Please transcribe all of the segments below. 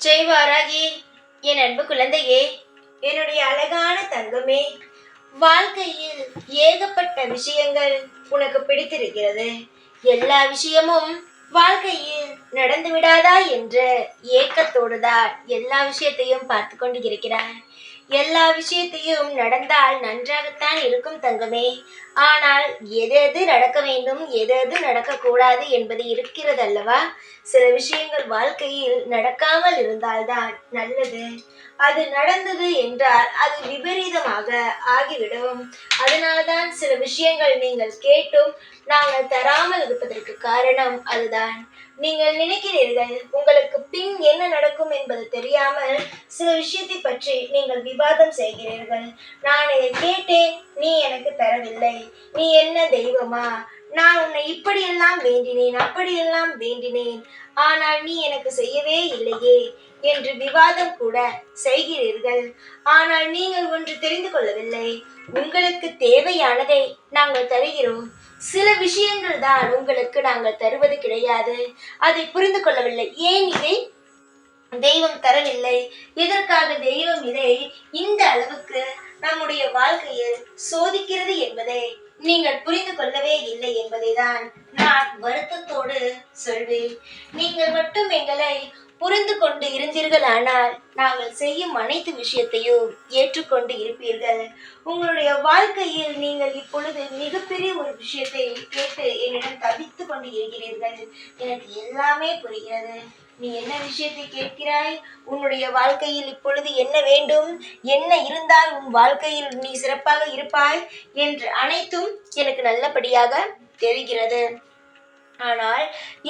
ஜெய்வாராகி என் அன்பு குழந்தையே என்னுடைய அழகான தங்கமே வாழ்க்கையில் ஏகப்பட்ட விஷயங்கள் உனக்கு பிடித்திருக்கிறது. எல்லா விஷயமும் வாழ்க்கையில் நடந்து விடாதா என்ற ஏக்கத்தோடு தான் எல்லா விஷயத்தையும் பார்த்து கொண்டு இருக்கிறார் எல்லா விஷயத்தையும் நடந்தால் நன்றாகத்தான் இருக்கும் தங்கமே. ஆனால் எது எது நடக்க வேண்டும் எது எது நடக்கக்கூடாது என்பது இருக்கிறது அல்லவா சில விஷயங்கள் வாழ்க்கையில் நடக்காமல் இருந்தால்தான் நல்லது. அது நடந்தது என்றால் அது விபரீதமாக ஆகிவிடும். அதனால்தான் சில விஷயங்கள் நீங்கள் கேட்டும் நாங்கள் தராமல் இருப்பதற்கு காரணம் அதுதான். நீங்கள் நினைக்கிறீர்கள் உங்களுக்கு பின் என்ன நடக்கும் என்பது தெரியாமல் சில விஷயத்தை பற்றி நீங்கள் விவாதம் செய்கிறீர்கள். நான் இதை கேட்டேன் நீ எனக்கு தரவில்லை. நீ என்ன தெய்வமா? நான் உன்னை இப்படியெல்லாம் வேண்டினேன் அப்படியெல்லாம் வேண்டினேன். ஆனால் நீ எனக்கு செய்யவே இல்லையே என்று விவாதம் கூட செய்கிறீர்கள். ஆனால் நீங்கள் ஒன்று தெரிந்து கொள்ளவில்லை. உங்களுக்கு தேவையானதை நாங்கள் தருகிறோம். சில விஷயங்கள் தான் உங்களுக்கு நாங்கள் தருவது கிடையாது. அதை புரிந்து கொள்ளவில்லை. ஏன் இதை? தெய்வம் தரவில்லை. இதற்காக தெய்வம் இதை? இந்த அளவுக்கு நம்முடைய வாழ்க்கையில் சோதிக்கிறது என்பதை நீங்கள் புரிந்து கொள்ளவே இல்லை என்பதை தான் நான் வருத்தத்தோடு சொல்வேன். நீங்கள் மட்டும் எங்களை புரிந்து கொண்டு இருந்தீர்களானால் நாங்கள் செய்யும் அனைத்து விஷயத்தையும் ஏற்றுக்கொண்டு இருப்பீர்கள். உங்களுடைய வாழ்க்கையில் நீங்கள் இப்பொழுது மிகப்பெரிய ஒரு விஷயத்தை கேட்டு என்னிடம் தவித்து கொண்டு இருக்கிறீர்கள். எனக்கு எல்லாமே புரிகிறது. நீ என்ன விஷயத்தை கேட்கிறாய்? உன்னுடைய வாழ்க்கையில் இப்பொழுது என்ன வேண்டும்? என்ன இருந்தால் உன் வாழ்க்கையில் நீ சிறப்பாக இருப்பாய்? என்று அனைத்தும் எனக்கு நல்லபடியாக தெரிகிறது. ஆனால்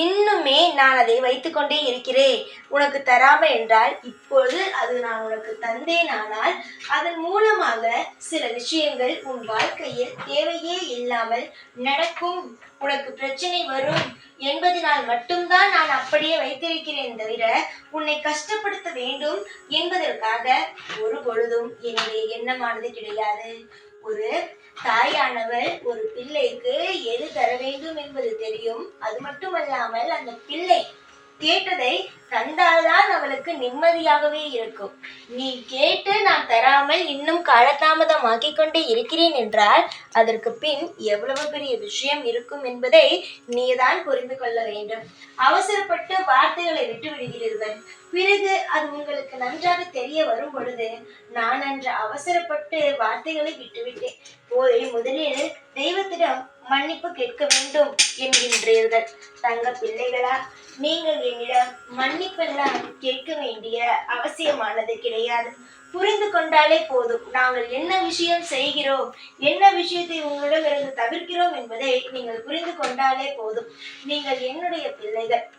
இன்னுமே நான் அதை வைத்துக்கொண்டே இருக்கிறேன். உனக்கு தராம என்றால் இப்பொழுது அது நான் உனக்கு தந்தேன் ஆனால் அதன் மூலமாக சில விஷயங்கள் உன் வாழ்க்கையில் தேவையே இல்லாமல் நடக்கும். உனக்கு பிரச்சனை வரும் என்பதனால் மட்டும்தான் நான் அப்படியே வைத்திருக்கிறேன் தவிர உன்னை கஷ்டப்படுத்த வேண்டும் என்பதற்காக ஒரு பொழுதும் என்னுடைய எண்ணமானது கிடையாது. ஒரு தாயானவள் ஒரு பிள்ளைக்கு எது தர வேண்டும் என்பது தெரியும். அது மட்டுமல்லாமல் அந்த பிள்ளை கேட்டதை தந்தால்தான் அவளுக்கு நிம்மதியாகவே இருக்கும். நீ கேட்டு நான் தராமல் இன்னும் காலதாமதமாக்கிக் கொண்டே இருக்கிறேன் என்றால் அதற்கு பின் எவ்வளவு பெரிய விஷயம் இருக்கும் என்பதை நீதான் புரிந்து கொள்ள வேண்டும். அவசரப்பட்டு வார்த்தைகளை விட்டு விடுகிறீர்கள் பிறகு அது உங்களுக்கு நன்றாக தெரிய வரும் பொழுது நான் அன்று அவசரப்பட்டு வார்த்தைகளை விட்டுவிட்டேன். போய் முதலில் தெய்வத்திடம் மன்னிப்பு கேட்க வேண்டும் என்கின்றீர்கள். தங்க பிள்ளைகளா நீங்கள் என்னிடம் மன்னிப்பெல்லாம் கேட்க வேண்டிய அவசியமானது கிடையாது. புரிந்து கொண்டாலே போதும். நாங்கள் என்ன விஷயம் செய்கிறோம் என்ன விஷயத்தை உங்களிடம் இருந்து தவிர்க்கிறோம் என்பதை நீங்கள் புரிந்து கொண்டாலே போதும். நீங்கள் என்னுடைய பிள்ளைகள்.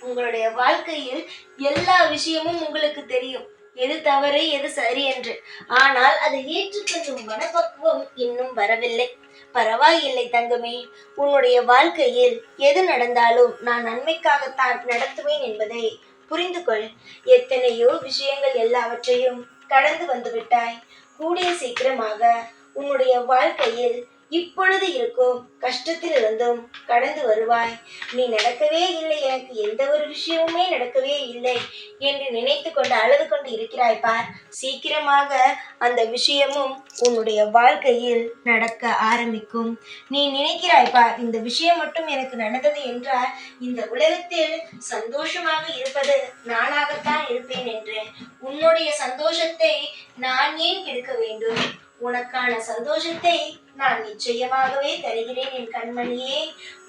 உங்களுடைய வாழ்க்கையில் எல்லா விஷயமும் உங்களுக்கு தெரியும். எது தவறு எது சரி என்று. ஆனால் அதை ஏற்றுக்கொள்ளும் மனப்பக்குவம் இன்னும் வரவில்லை. பரவாயில்லை தங்கமே உன்னுடைய வாழ்க்கையில் எது நடந்தாலும் நான் நன்மைக்காகத்தான் நடத்துவேன் என்பதை புரிந்து கொள். எத்தனையோ விஷயங்கள் எல்லாவற்றையும் கடந்து வந்து விட்டாய் கூடிய சீக்கிரமாக உன்னுடைய வாழ்க்கையில் இப்பொழுது இருக்கும் கஷ்டத்தில் இருந்தும் கடந்து வருவாய். நீ நடக்கவே இல்லை எனக்கு எந்த ஒரு விஷயமுமே நடக்கவே இல்லை என்று நினைத்து கொண்டு அழுது கொண்டு இருக்கிறாய் பார். சீக்கிரமாக அந்த விஷயமும் உன்னுடைய வாழ்க்கையில் நடக்க ஆரம்பிக்கும். நீ நினைக்கிறாய் பார் இந்த விஷயம் மட்டும் எனக்கு நடந்தது என்றால் இந்த உலகத்தில் சந்தோஷமாக இருப்பது நானாகத்தான் இருப்பேன் என்று. உன்னுடைய சந்தோஷத்தை நான் ஏன் கெடுக்க வேண்டும்? உனக்கான சந்தோஷத்தை நான் நிச்சயமாகவே தருகிறேன் என் கண்மணியே.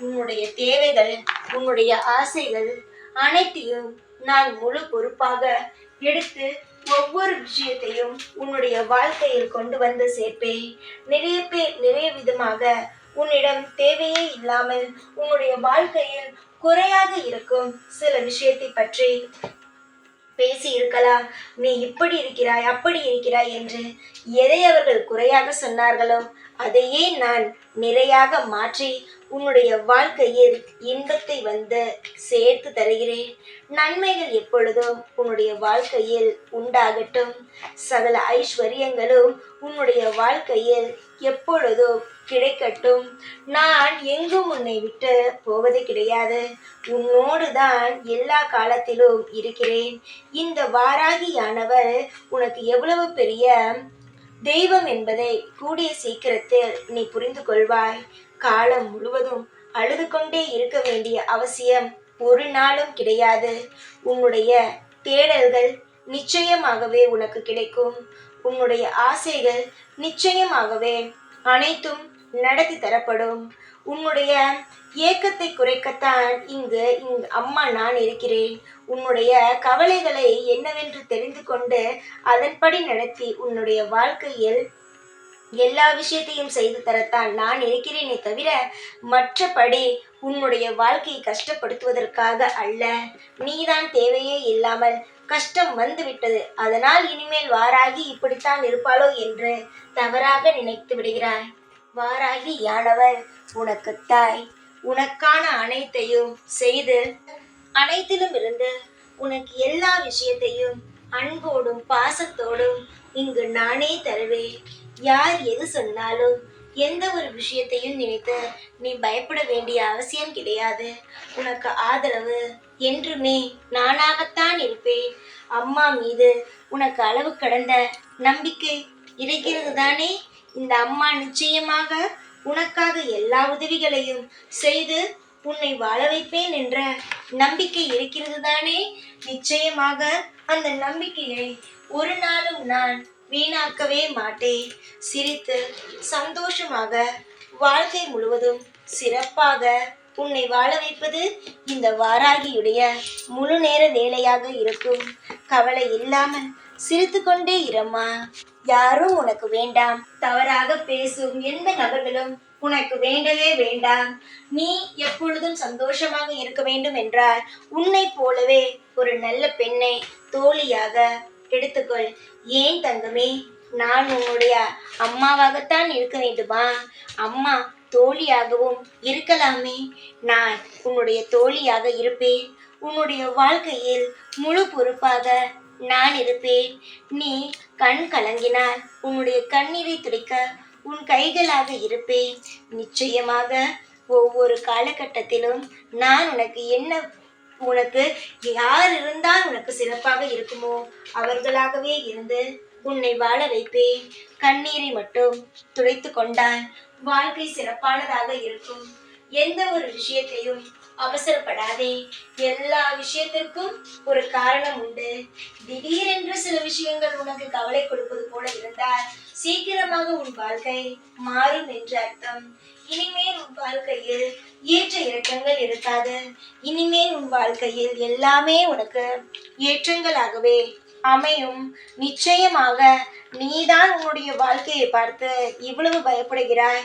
உன்னுடைய தேவைகள் உன்னுடைய ஆசைகள் அனைத்தையும் நான் முழு பொறுப்பாக எடுத்து ஒவ்வொரு விஷயத்தையும் உன்னுடைய வாழ்க்கையில் கொண்டு வந்து சேர்ப்பேன். நிறைய பேர் நிறைய விதமாக உன்னிடம் தேவையே இல்லாமல் உன்னுடைய வாழ்க்கையில் குறையாக இருக்கும் சில விஷயத்தை பற்றி பேசி இருக்கலாம். நீ இப்படி இருக்கிறாய் அப்படி இருக்கிறாய் என்று எதை அவர்கள் குறையாக சொன்னார்களோ அதையே நான் நிறையாக மாற்றி உன்னுடைய வாழ்க்கையில் இன்பத்தை வந்து சேர்த்து தருகிறேன். நன்மைகள் எப்பொழுதும் உன்னுடைய வாழ்க்கையில் உண்டாகட்டும். சகல ஐஸ்வர்யங்களும் உன்னுடைய வாழ்க்கையில் எப்பொழுதும் கிடைக்கட்டும். நான் எங்கும் உன்னை விட்டு போவது கிடையாது. உன்னோடு தான் எல்லா காலத்திலும் இருக்கிறேன். இந்த வாராகியானவர் உனக்கு எவ்வளவு பெரிய தெய்வம் என்பதை கூடிய சீக்கிரத்தில் நீ புரிந்து கொள்வாய் காலம் முழுவதும் அழுது கொண்டே இருக்க வேண்டிய அவசியம் ஒரு நாளும் கிடையாது. உன்னுடைய தேடல்கள் நிச்சயமாகவே உனக்கு கிடைக்கும். உன்னுடைய ஆசைகள் நிச்சயமாகவே அனைத்தும் நடத்தி தரப்படும். உன்னுடைய ஏக்கத்தை குறைக்கத்தான் இங்கு இங்கு அம்மா நான் இருக்கிறேன். உன்னுடைய கவலைகளை என்னவென்று தெரிந்து கொண்டு அதன்படி நடத்தி உன்னுடைய வாழ்க்கையில் எல்லா விஷயத்தையும் செய்து தரத்தான் நான் இருக்கிறேனே தவிர மற்றபடி உன்னுடைய வாழ்க்கையை கஷ்டப்படுத்துவதற்காக அல்ல. நீதான் தேவையே இல்லாமல் கஷ்டம் வந்துவிட்டது. அதனால் இனிமேல் வாராகி இப்படித்தான் இருப்பாளோ என்று தவறாக நினைத்து விடுகிறாய். வாராகி யானவர் உனக்கு தாய். உனக்கான அனைத்தையும் செய்து அனைத்திலும் இருந்து உனக்கு எல்லா விஷயத்தையும் அன்போடும் பாசத்தோடும் இங்கு நானே தருவேன். யார் எது சொன்னாலும் எந்த ஒரு விஷயத்தையும் நினைத்து நீ பயப்பட வேண்டிய அவசியம் கிடையாது. உனக்கு ஆதரவு என்றுமே நானாகத்தான் இருப்பேன். அம்மா மீது உனக்கு அளவு கடந்த நம்பிக்கை இருக்கிறது தானே இந்த அம்மா நிச்சயமாக உனக்காக எல்லா உதவிகளையும் செய்து உன்னை வாழ வைப்பேன் என்ற நம்பிக்கை இருக்கிறது தானே நிச்சயமாக அந்த நம்பிக்கையை ஒரு நாளும் நான் வீணாக்கவே மாட்டேன். சிரித்து சந்தோஷமாக வாழ்க்கை முழுவதும் சிறப்பாக உன்னை வாழ வைப்பது இந்த வாராகியுடைய முழு நேர வேலையாக இருக்கும். கவலை இல்லாமல் சிரித்து கொண்டே இரம்மா யாரும் உனக்கு வேண்டாம். தவறாக பேசும் எந்த நபர்களும் உனக்கு வேண்டவே வேண்டாம். நீ எப்பொழுதும் சந்தோஷமாக இருக்க வேண்டும் என்றால் உன்னை போலவே ஒரு நல்ல பெண்ணை தோழியாக எடுத்துக்கொள். ஏன் தங்கமே நான் உன்னுடைய அம்மாவாகத்தான் இருக்க வேண்டுமா? அம்மா தோழியாகவும் இருக்கலாமே. நான் உன்னுடைய தோழியாக இருப்பேன். உன்னுடைய வாழ்க்கையில் முழு பொறுப்பாக நான் இருப்பேன். நீ கண் கலங்கினால் உன்னுடைய கண்ணீரை துடைக்க உன் கைகளாக இருப்பேன். நிச்சயமாக ஒவ்வொரு காலகட்டத்திலும் நான் உனக்கு என்ன உனக்கு யார் இருந்தால் உனக்கு சிறப்பாக இருக்குமோ அவர்களாகவே இருந்து உன்னை வாழ வைப்பேன். கண்ணீரை மட்டும் துடைத்து கொண்டால் வாழ்க்கை சிறப்பானதாக இருக்கும். எந்த ஒரு விஷயத்தையும் அவசரப்படாதே. எல்லா விஷயத்திற்கும் ஒரு காரணம் உண்டு. திடீரென்று சில விஷயங்கள் உனக்கு கவலை கொடுப்பது போல இருந்தால் சீக்கிரமாக உன் வாழ்க்கை மாறும் என்று அர்த்தம். இனிமேல் உன் வாழ்க்கையில் ஏற்ற இறக்கங்கள் இருக்காது. இனிமேல் உன் வாழ்க்கையில் எல்லாமே உனக்கு ஏற்றங்களாகவே அமையும். நிச்சயமாக நீதான் உன்னுடைய வாழ்க்கையை பார்த்து இவ்வளவு பயப்படுகிறாய்.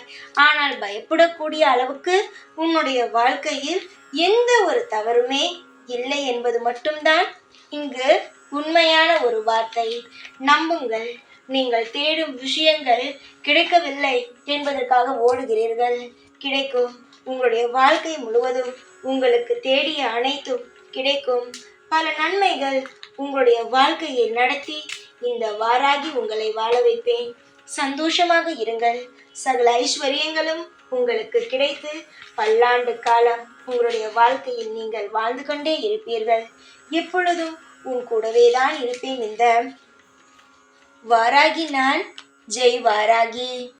ஆனால் பயப்படக்கூடிய அளவுக்கு உன்னுடைய வாழ்க்கையில் எந்த ஒரு தவறுமே இல்லை என்பது மட்டும்தான் இங்கு உண்மையான ஒரு வார்த்தை. நம்புங்கள் நீங்கள் தேடும் விஷயங்கள் கிடைக்கவில்லை என்பதற்காக ஓடுகிறீர்கள். கிடைக்கும். உங்களுடைய வாழ்க்கை முழுவதும் உங்களுக்கு தேடிய அனைத்தும் கிடைக்கும். பல நன்மைகள் உங்களுடைய உங்களுடைய வாழ்க்கையை நடத்தி இந்த வாராகி உங்களை வாழ வைப்பேன். சந்தோஷமாக இருங்கள். சகல ஐஸ்வர்யங்களும் உங்களுக்கு கிடைத்து பல்லாண்டு காலம் உங்களுடைய வாழ்க்கையில் நீங்கள் வாழ்ந்து கொண்டே இருப்பீர்கள். எப்பொழுதும் உன் கூடவே தான் இருப்பேன் இந்த. வாராகி நான். ஜெய் வாராகி.